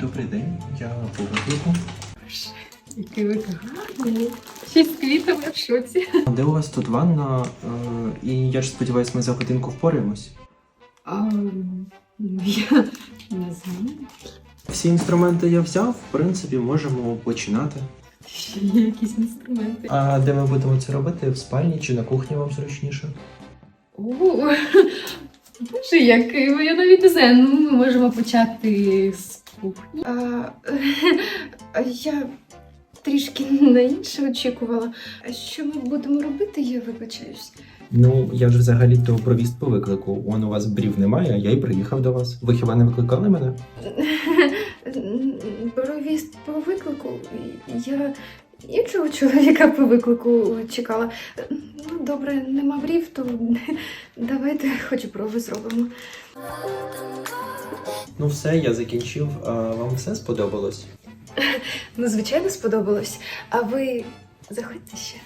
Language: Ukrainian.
Добрий день, я виклику. Який ви гарний. Ще з квітами в шоці. Де у вас тут ванна? Е, І я ж сподіваюся, ми за годинку впораємось. А, ну, я не знаю. Всі інструменти я взяв, в принципі, можемо починати. Ще є якісь інструменти. А де ми будемо це робити? В спальні чи на кухні вам зручніше? О, Боже, який ви, я навіть не знаю. Ну, ми можемо почати з кухні. А, а я трішки на інше очікувала. А що ми будемо робити, я вибачаюсь. Ну, я ж взагалі-то провіз по виклику. Вон у вас брів немає, а я й приїхав до вас. Ви хіба не викликали мене? Бровіст по виклику. Я іншого чоловіка по виклику чекала. Ну, добре, нема брів, то давайте хоч брови зробимо. Ну все, я закінчив. А вам все сподобалось? Ну, звичайно, сподобалось. А ви заходьте ще.